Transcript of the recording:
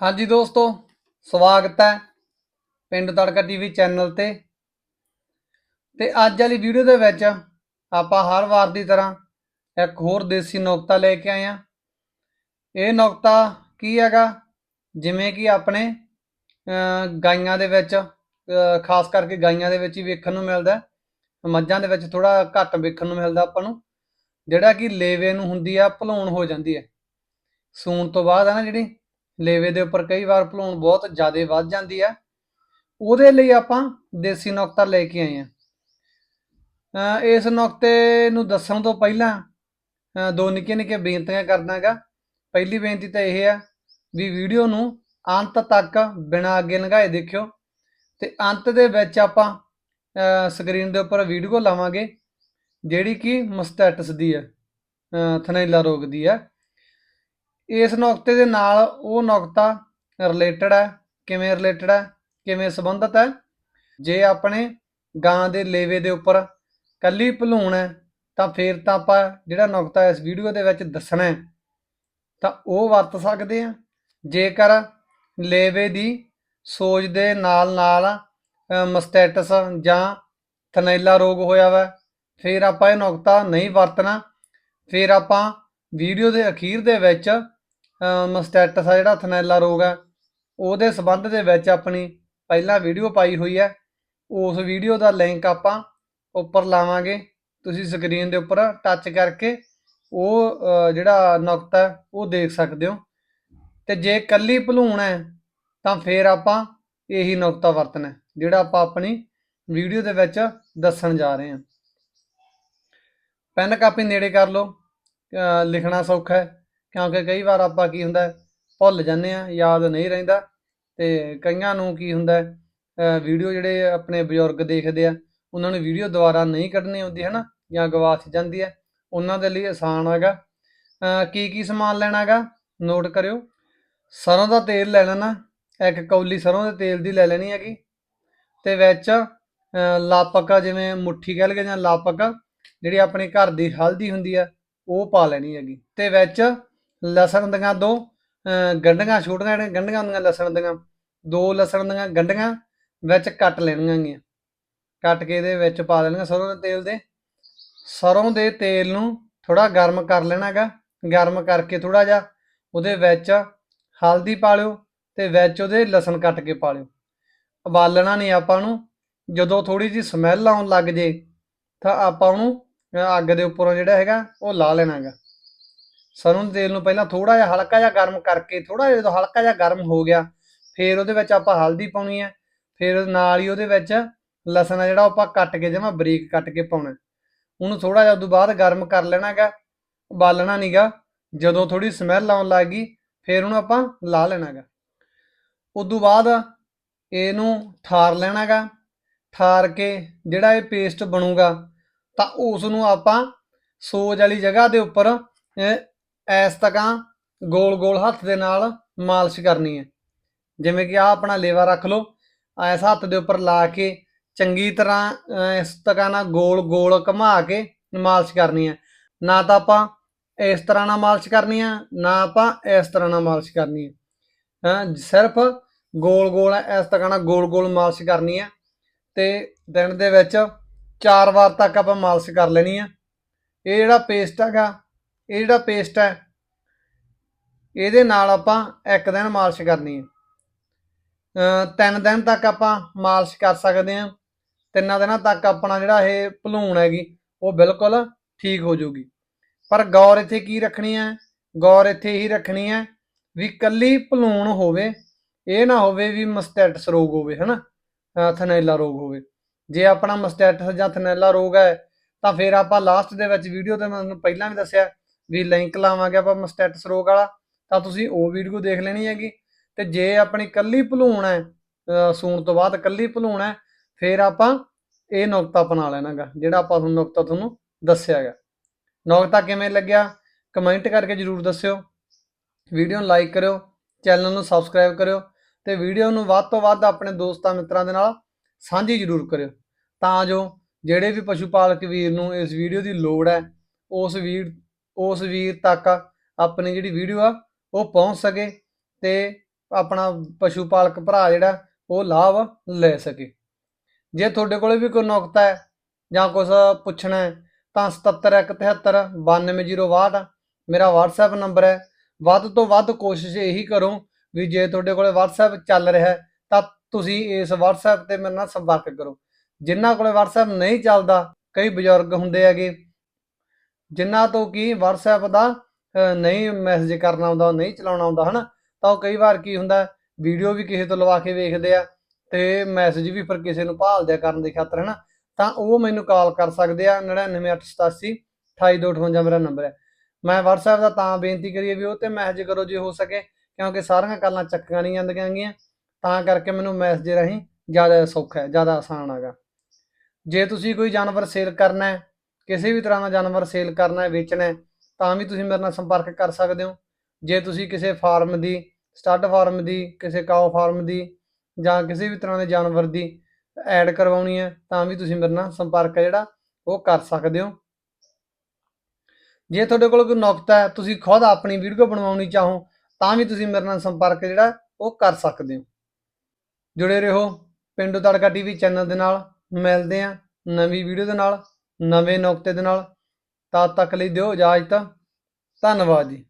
ਹਾਂਜੀ ਦੋਸਤੋ, ਸਵਾਗਤ ਹੈ ਪਿੰਡ ਤੜਕਾ ਟੀਵੀ ਚੈਨਲ ਤੇ। ਤੇ ਅੱਜ ਵਾਲੀ ਵੀਡੀਓ ਦੇ ਵਿੱਚ ਆਪਾਂ ਹਰ ਵਾਰ ਦੀ ਤਰ੍ਹਾਂ ਇੱਕ ਹੋਰ ਦੇਸੀ ਨੁਕਤਾ ਲੈ ਕੇ ਆਏ ਆ ਇਹ ਨੁਕਤਾ ਕੀ ਹੈਗਾ? ਜਿਵੇਂ ਕਿ ਆਪਣੇ ਗਾਈਆਂ ਦੇ ਵਿੱਚ ਖਾਸ ਕਰਕੇ ਗਾਈਆਂ ਦੇ ਵਿੱਚ ਹੀ ਵੇਖਣ ਨੂੰ ਮਿਲਦਾ ਮੱਝਾਂ ਦੇ ਵਿੱਚ ਥੋੜਾ ਘੱਟ ਵੇਖਣ ਨੂੰ ਮਿਲਦਾ ਆਪਾਂ ਨੂੰ। ਜਿਹੜਾ ਕਿ ਲੇਵੇ ਨੂੰ ਹੁੰਦੀ ਆ, ਭਲੂਣ ਹੋ ਜਾਂਦੀ ਹੈ। ਸੂਣ ਤੋਂ ਬਾਅਦ ਆ ਨਾ ਜਿਹੜੀ ਲੇਵੇ ਦੇ ਉੱਪਰ ਕਈ ਵਾਰ ਭਲੂਣ ਬਹੁਤ ਜ਼ਿਆਦਾ ਵੱਧ ਜਾਂਦੀ ਹੈ। ਉਹਦੇ ਲਈ ਆਪਾਂ ਦੇਸੀ ਨੁਕਤਾ ਲੈ ਕੇ ਆਏ ਆ ਇਸ ਨੁਕਤੇ ਨੂੰ ਦੱਸਣ ਤੋਂ ਪਹਿਲਾਂ ਦੋ ਨਿੱਕੀਆਂ ਨਿੱਕੀਆਂ ਬੇਨਤੀਆਂ ਕਰਦਾਗਾ। ਪਹਿਲੀ ਬੇਨਤੀ ਤਾਂ ਇਹ ਆ ਵੀ ਵੀਡੀਓ ਨੂੰ ਅੰਤ ਤੱਕ ਬਿਨਾਂ ਅੱਗੇ ਲੰਘਾਏ ਦੇਖਿਓ ਤੇ ਅੰਤ ਦੇ ਵਿੱਚ ਆਪਾਂ ਸਕਰੀਨ ਦੇ ਉੱਪਰ ਵੀਡੀਓ ਲਾਵਾਂਗੇ, ਜਿਹੜੀ ਕਿ ਮਸਟੈਟਸ ਦੀ ਹੈ, ਅਹ ਥਨੈਲਾ ਰੋਗ ਦੀ ਹੈ। ਇਸ ਨੁਕਤੇ ਦੇ ਨਾਲ ਉਹ ਨੁਕਤਾ ਰਿਲੇਟਡ ਹੈ, ਕਿਵੇਂ ਰਿਲੇਟਡ ਹੈ, ਕਿਵੇਂ ਸੰਬੰਧਿਤ ਹੈ? ਜੇ ਆਪਣੇ ਗਾਂ ਦੇ ਲੇਵੇ ਦੇ ਉੱਪਰ ਕੱਲੀ ਭਲੂਣ ਹੈ, ਤਾਂ ਫਿਰ ਤਾਂ ਆਪਾਂ ਜਿਹੜਾ ਨੁਕਤਾ ਇਸ ਵੀਡੀਓ ਦੇ ਵਿੱਚ ਦੱਸਣਾ ਹੈ, ਤਾਂ ਉਹ ਵਰਤ ਸਕਦੇ ਆ ਜੇਕਰ ਲੇਵੇ ਦੀ ਸੋਜ ਦੇ ਨਾਲ ਨਾਲ ਮਸਟੈਟਸ ਜਾਂ ਥਨੈਲਾ ਰੋਗ ਹੋਇਆ ਵਾ, ਫਿਰ ਆਪਾਂ ਇਹ ਨੁਕਤਾ ਨਹੀਂ ਵਰਤਣਾ। ਫਿਰ ਆਪਾਂ ਵੀਡੀਓ ਦੇ ਅਖੀਰ ਦੇ ਵਿੱਚ ਮਸਟੈਟਸ ਆ ਜਿਹੜਾ ਥਨੈਲਾ ਰੋਗ ਹੈ ਉਹਦੇ ਸੰਬੰਧ ਦੇ ਵਿੱਚ ਆਪਣੀ ਪਹਿਲਾਂ ਵੀਡੀਓ ਪਾਈ ਹੋਈ ਹੈ ਉਸ ਵੀਡੀਓ ਦਾ ਲਿੰਕ ਆਪਾਂ ਉੱਪਰ ਲਾਵਾਂਗੇ। ਤੁਸੀਂ ਸਕਰੀਨ ਦੇ ਉੱਪਰ ਟੱਚ ਕਰਕੇ ਉਹ ਜਿਹੜਾ ਨੁਕਤਾ ਉਹ ਦੇਖ ਸਕਦੇ ਹੋ। ਤੇ ਜੇ ਕੱਲੀ ਭਲੂਣ ਹੈ, ਤਾਂ ਫਿਰ ਆਪਾਂ ਇਹੀ ਨੁਕਤਾ ਵਰਤਣਾ ਜਿਹੜਾ ਆਪਾਂ ਆਪਣੀ ਵੀਡੀਓ ਦੇ ਵਿੱਚ ਦੱਸਣ ਜਾ ਰਹੇ ਹਾਂ। ਪੈਨ ਕਾਪੀ ਨੇੜੇ ਕਰ ਲਓ। ਲਿਖਣਾ ਸੌਖਾ ਹੈ। ਕਿਉਂਕਿ ਕਈ ਵਾਰ ਆਪਾਂ ਕੀ ਹੁੰਦਾ, ਭੁੱਲ ਜਾਂਦੇ ਆ ਯਾਦ ਨਹੀਂ ਰਹਿੰਦਾ ਤੇ ਕਈਆਂ ਨੂੰ ਕੀ ਹੁੰਦਾ ਵੀਡੀਓ ਜਿਹੜੇ ਆਪਣੇ ਬਜ਼ੁਰਗ ਦੇਖਦੇ ਆ, ਉਹਨਾਂ ਨੂੰ ਵੀਡੀਓ ਦੁਬਾਰਾ ਨਹੀਂ ਕੱਢਣੀ ਆਉਂਦੀ ਹੈ ਨਾ ਜਾਂ ਗਵਾਚ ਜਾਂਦੀ ਹੈ, ਉਹਨਾਂ ਦੇ ਲਈ ਆਸਾਨ ਹੈਗਾ। ਕੀ ਕੀ ਸਮਾਨ ਲੈਣਾ ਹੈਗਾ ਨੋਟ ਕਰਿਓ। ਸਰੋਂ ਦਾ ਤੇਲ ਲੈ ਲੈਣਾ, ਇੱਕ ਕੌਲੀ ਸਰੋਂ ਦੇ ਤੇਲ ਦੀ ਲੈ ਲੈਣੀ ਹੈਗੀ, ਤੇ ਵਿੱਚ, ਅਹ ਲਾਪਕ ਜਿਵੇਂ ਮੁੱਠੀ ਕਹਿ ਲਈਏ ਜਾਂ ਲਾਪਕ, ਜਿਹੜੀ ਆਪਣੇ ਘਰ ਦੀ ਹਲਦੀ ਹੁੰਦੀ ਆ ਉਹ ਪਾ ਲੈਣੀ ਹੈਗੀ, ਤੇ ਵਿੱਚ ਲਸਣ ਦੀਆਂ ਦੋ, ਅਹ ਗੰਢੀਆਂ ਛੋਟੀਆਂ ਜਿਹੜੀਆਂ, ਗੰਢੀਆਂ ਹੁੰਦੀਆਂ ਲਸਣ ਦੀਆਂ, ਦੋ ਲਸਣ ਦੀਆਂ ਗੰਢੀਆਂ ਵਿੱਚ ਕੱਟ ਲੈਣੀਆਂ ਗੀਆਂ। ਕੱਟ ਕੇ ਇਹਦੇ ਵਿੱਚ ਪਾ ਲੈਣੀਆਂ ਸਰੋਂ ਦੇ ਤੇਲ ਦੇ। ਸਰੋਂ ਦੇ ਤੇਲ ਨੂੰ ਥੋੜਾ ਗਰਮ ਕਰ ਲੈਣਾਗਾ ਗਰਮ ਕਰਕੇ ਥੋੜਾ ਜਿਹਾ ਉਹਦੇ ਵਿੱਚ ਹਲਦੀ ਪਾ ਲਿਓ ਤੇ ਵਿੱਚ ਉਹਦੇ ਲਸਣ ਕੱਟ ਕੇ ਪਾ ਲਿਓ। ਉਬਾਲਣਾ ਨਹੀਂ ਆਪਾਂ ਨੂੰ। ਜਦੋਂ ਥੋੜੀ ਜੀ ਸਮੈਲ ਆਉਣ ਲੱਗ ਜੇ ਤਾਂ ਆਪਾਂ ਉਹਨੂੰ ਅੱਗ ਦੇ ਉੱਪਰੋਂ ਜਿਹੜਾ ਹੈਗਾ ਉਹ ਲਾ ਲੈਣਾਗਾ ਸਰੋਂ ਦੇ ਤੇਲ ਨੂੰ ਪਹਿਲਾਂ ਥੋੜਾ ਜਿਹਾ ਹਲਕਾ ਜਿਹਾ ਗਰਮ ਕਰਕੇ ਥੋੜਾ ਜਿਹਾ ਜਦੋਂ ਹਲਕਾ ਜਿਹਾ ਗਰਮ ਹੋ ਗਿਆ ਫਿਰ ਉਹਦੇ ਵਿੱਚ ਆਪਾਂ ਹਲਦੀ ਪਾਉਣੀ ਹੈ ਫਿਰ ਨਾਲ ਹੀ ਉਹਦੇ ਵਿੱਚ ਲਸਣ ਆ ਜਿਹੜਾ ਉਹ ਆਪਾਂ ਕੱਟ ਕੇ ਜਮਾ ਬਰੀਕ ਕੱਟ ਕੇ ਪਾਉਣਾ। ਉਹਨੂੰ ਥੋੜਾ ਜਿਹਾ ਉਦੋਂ ਬਾਅਦ ਗਰਮ ਕਰ ਲੈਣਾਗਾ ਉਬਾਲਣਾ ਨਹੀਂਗਾ ਜਦੋਂ ਥੋੜੀ ਸਮੈਲ ਆਉਣ ਲੱਗ ਗਈ ਫਿਰ ਉਹਨੂੰ ਆਪਾਂ ਲਾ ਲੈਣਾਗਾ। ਉਦੋਂ ਬਾਅਦ ਇਹਨੂੰ ਠਾਰ ਲੈਣਾਗਾ ਠਾਰ ਕੇ ਜਿਹੜਾ ਇਹ ਪੇਸਟ ਬਣੂਗਾ ਤਾਂ ਉਸ ਨੂੰ ਆਪਾਂ ਸੋਜ ਵਾਲੀ ਜਗ੍ਹਾ ਦੇ ਉੱਪਰ ਅਹ, ਐਸ ਤਕਾਂ ਗੋਲ ਗੋਲ ਹੱਥ ਦੇ ਨਾਲ ਮਾਲਿਸ਼ ਕਰਨੀ ਹੈ। ਜਿਵੇਂ ਕਿ ਆ ਆਪਣਾ ਲੇਵਾ ਰੱਖ ਲਓ, ਐਸ ਹੱਥ ਦੇ ਉੱਪਰ ਲਾ ਕੇ ਚੰਗੀ ਤਰ੍ਹਾਂ ਇਸ ਤਕਾਂ ਨਾਲ ਗੋਲ ਗੋਲ ਘੁਮਾ ਕੇ ਮਾਲਿਸ਼ ਕਰਨੀ ਹੈ। ਨਾ ਤਾਂ ਆਪਾਂ ਇਸ ਤਰ੍ਹਾਂ ਨਾਲ ਮਾਲਿਸ਼ ਕਰਨੀ ਹੈ, ਨਾ ਆਪਾਂ ਇਸ ਤਰ੍ਹਾਂ ਨਾਲ ਮਾਲਿਸ਼ ਕਰਨੀ ਹੈ। ਹਾਂ, ਸਿਰਫ ਗੋਲ ਗੋਲ ਇਸ ਤਕਾਂ ਨਾਲ ਗੋਲ ਗੋਲ ਮਾਲਿਸ਼ ਕਰਨੀ ਹੈ ਤੇ ਦਿਨ ਦੇ ਵਿੱਚ ਚਾਰ ਵਾਰ ਤੱਕ ਆਪਾਂ ਮਾਲਿਸ਼ ਕਰ ਲੈਣੀ ਹੈ। ਇਹ ਜਿਹੜਾ ਪੇਸਟ ਹੈਗਾ ਇਹ ਜਿਹੜਾ ਪੇਸਟ ਹੈ ਇਹਦੇ ਨਾਲ ਆਪਾਂ ਇੱਕ ਦਿਨ ਮਾਲਿਸ਼ ਕਰਨੀ ਹੈ। ਤਿੰਨ ਦਿਨ ਤੱਕ ਆਪਾਂ ਮਾਲਿਸ਼ ਕਰ ਸਕਦੇ ਹਾਂ। ਤਿੰਨਾਂ ਦਿਨਾਂ ਤੱਕ ਆਪਣਾ ਜਿਹੜਾ ਇਹ ਭਲੂਣ ਹੈਗੀ ਉਹ ਬਿਲਕੁਲ ਠੀਕ ਹੋ ਜਾਊਗੀ। ਪਰ ਗੌਰ ਇੱਥੇ ਕੀ ਰੱਖਣੀ ਹੈ? ਗੌਰ ਇੱਥੇ ਹੀ ਰੱਖਣੀ ਹੈ ਵੀ ਕੱਲੀ ਭਲੂਣ ਹੋਵੇ ਇਹ ਨਾ ਹੋਵੇ ਵੀ ਮਸਟੈਟਸ ਰੋਗ ਹੋਵੇ ਹਨਾ? ਅ, ਥਨੈਲਾ ਰੋਗ ਹੋਵੇ। ਜੇ ਆਪਣਾ ਮਸਟੈਟਸ ਜਾਂ ਥਨੈਲਾ ਰੋਗ ਹੈ ਤਾਂ ਫਿਰ ਆਪਾਂ ਲਾਸਟ ਦੇ ਵਿੱਚ ਵੀਡੀਓ ਤੇ ਮੈਂ ਤੁਹਾਨੂੰ ਪਹਿਲਾਂ ਵੀ ਦੱਸਿਆ ਵੀ ਲਿੰਕ ਲਾਵਾਂਗੇ ਆਪਾਂ ਮਸਟੈਟਸ ਰੋਗ ਵਾਲਾ, ਤਾਂ ਤੁਸੀਂ ਉਹ ਵੀਡੀਓ ਦੇਖ ਲੈਣੀ ਹੈਗੀ। ਤੇ ਜੇ ਆਪਣੀ ਕੱਲੀ ਭਲੂਣ ਹੈ ਸੂਣ ਤੋਂ ਬਾਅਦ ਕੱਲੀ ਭਲੂਣ ਹੈ, ਫਿਰ ਆਪਾਂ ਇਹ ਨੁਕਤਾ ਅਪਣਾ ਲੈਣਾਗਾ, ਜਿਹੜਾ ਆਪਾਂ ਤੁਹਾਨੂੰ ਨੁਕਤਾ ਤੁਹਾਨੂੰ ਦੱਸਿਆਗਾ। ਨੁਕਤਾ ਕਿਵੇਂ ਲੱਗਿਆ ਕਮੈਂਟ ਕਰਕੇ ਜਰੂਰ ਦੱਸਿਓ। ਵੀਡੀਓ ਨੂੰ ਲਾਈਕ ਕਰਿਓ ਚੈਨਲ ਨੂੰ ਸਬਸਕ੍ਰਾਈਬ ਕਰਿਓ, ਤੇ ਵੀਡੀਓ ਨੂੰ ਵੱਧ ਤੋਂ ਵੱਧ ਆਪਣੇ ਦੋਸਤਾਂ ਮਿੱਤਰਾਂ ਦੇ ਨਾਲ ਸਾਂਝੀ ਜਰੂਰ ਕਰਿਓ। ਤਾਂ ਜੋ ਜਿਹੜੇ ਵੀ ਪਸ਼ੂ ਪਾਲਕ ਵੀਰ ਨੂੰ ਇਸ ਵੀਡੀਓ ਦੀ ਲੋੜ ਹੈ, ਉਸ ਵੀਰ ਉਸ ਵੀਰ ਤੱਕ ਆਪਣੀ ਜਿਹੜੀ ਵੀਡੀਓ ਆ, ਉਹ ਪਹੁੰਚ ਸਕੇ ਤੇ ਆਪਣਾ ਪਸ਼ੂ ਪਾਲਕ ਭਰਾ ਜਿਹੜਾ, ਉਹ ਲਾਭ ਲੈ ਸਕੇ। ਜੇ ਤੁਹਾਡੇ ਕੋਲੇ ਵੀ ਕੋਈ ਨੁਕਤਾ ਹੈ ਜਾਂ ਕੁਝ ਪੁੱਛਣਾ ਹੈ, ਤਾਂ 7717 92062 ਮੇਰਾ WhatsApp ਨੰਬਰ ਹੈ। ਵੱਧ ਤੋਂ ਵੱਧ ਕੋਸ਼ਿਸ਼ ਇਹੀ ਕਰੋ ਵੀ ਜੇ ਤੁਹਾਡੇ ਕੋਲੇ WhatsApp ਚੱਲ ਰਿਹਾ ਤਾਂ ਤੁਸੀਂ ਇਸ WhatsApp ਤੇ ਮੇਰੇ ਨਾਲ ਸੰਪਰਕ ਕਰੋ। ਜਿਨ੍ਹਾਂ ਕੋਲੇ WhatsApp ਨਹੀਂ ਚੱਲਦਾ, ਕਈ ਬਜ਼ੁਰਗ ਹੁੰਦੇ ਹੈਗੇ ਜਿਨ੍ਹਾਂ ਤੋਂ ਕੀ WhatsApp ਦਾ ਨਹੀਂ ਮੈਸੇਜ ਕਰਨਾ ਆਉਂਦਾ ਨਹੀਂ ਚਲਾਉਣਾ ਆਉਂਦਾ, ਹਨਾ? ਤਾਂ ਉਹ ਕਈ ਵਾਰ ਕੀ ਹੁੰਦਾ ਵੀਡੀਓ ਵੀ ਕਿਸੇ ਤੋਂ ਲਵਾ ਕੇ ਵੇਖਦੇ ਆ ਤੇ ਮੈਸੇਜ ਵੀ ਫਿਰ ਕਿਸੇ ਨੂੰ ਭਾਲਦਿਆ ਕਰਨ ਦੀ ਖਾਤਰ, ਹਨਾ? ਤਾਂ ਉਹ ਮੈਨੂੰ ਕਾਲ ਕਰ ਸਕਦੇ ਆ 99887 28258 ਮੇਰਾ ਨੰਬਰ ਹੈ। ਮੈਂ WhatsApp ਦਾ ਤਾਂ ਬੇਨਤੀ ਕਰੀਏ ਵੀ ਉਹ ਤੇ ਮੈਸੇਜ ਕਰੋ ਜੇ ਹੋ ਸਕੇ, ਕਿਉਂਕਿ ਸਾਰੀਆਂ ਕਾਲਾਂ ਚੱਕੀਆਂ ਨਹੀਂ ਜਾਂਦੀਆਂ ਗੀਆਂ ਤਾਂ ਕਰਕੇ ਮੈਨੂੰ ਮੈਸੇਜ ਰਾਹੀਂ ਜ਼ਿਆਦਾ ਸੌਖਾ ਹੈ, ਜ਼ਿਆਦਾ ਆਸਾਨ ਹੈਗਾ। ਜੇ ਤੁਸੀਂ ਕੋਈ ਜਾਨਵਰ ਸੇਲ ਕਰਨਾ ਹੈ ਕਿਸੇ ਵੀ ਤਰ੍ਹਾਂ ਦਾ ਜਾਨਵਰ ਸੇਲ ਕਰਨਾ ਹੈ, ਵੇਚਣਾ ਹੈ, ਤਾਂ ਵੀ ਤੁਸੀਂ ਮੇਰੇ ਨਾਲ ਸੰਪਰਕ ਕਰ ਸਕਦੇ ਹੋ। ਜੇ ਤੁਸੀਂ ਕਿਸੇ ਫਾਰਮ ਦੀ ਸਟੱਡ ਫਾਰਮ ਦੀ, ਕਿਸੇ ਕਾਓ ਫਾਰਮ ਦੀ ਜਾਂ ਕਿਸੇ ਵੀ ਤਰ੍ਹਾਂ ਦੇ ਜਾਨਵਰ ਦੀ ਐਡ ਕਰਵਾਉਣੀ ਹੈ, ਤਾਂ ਵੀ ਤੁਸੀਂ ਮੇਰੇ ਨਾਲ ਸੰਪਰਕ ਜਿਹੜਾ ਉਹ ਕਰ ਸਕਦੇ ਹੋ। ਜੇ ਤੁਹਾਡੇ ਕੋਲ ਕੋਈ ਨੁਕਤਾ ਹੈ, ਤੁਸੀਂ ਖੁਦ ਆਪਣੀ ਵੀਡੀਓ ਬਣਵਾਉਣੀ ਚਾਹੋ, ਤਾਂ ਵੀ ਤੁਸੀਂ ਮੇਰੇ ਨਾਲ ਸੰਪਰਕ ਜਿਹੜਾ ਉਹ ਕਰ ਸਕਦੇ ਹੋ। ਜੁੜੇ ਰਹੋ ਪਿੰਡੂ ਤੜਕਾ ਟੀਵੀ ਚੈਨਲ ਦੇ ਨਾਲ, ਮਿਲਦੇ ਆ ਨਵੀਂ ਵੀਡੀਓ ਦੇ ਨਾਲ। ਨਵੇਂ ਨੁਕਤੇ ਦੇ ਨਾਲ ਤਦ ਤੱਕ ਲਈ ਦਿਓ ਇਜਾਜ਼ਤ। ਧੰਨਵਾਦ ਜੀ।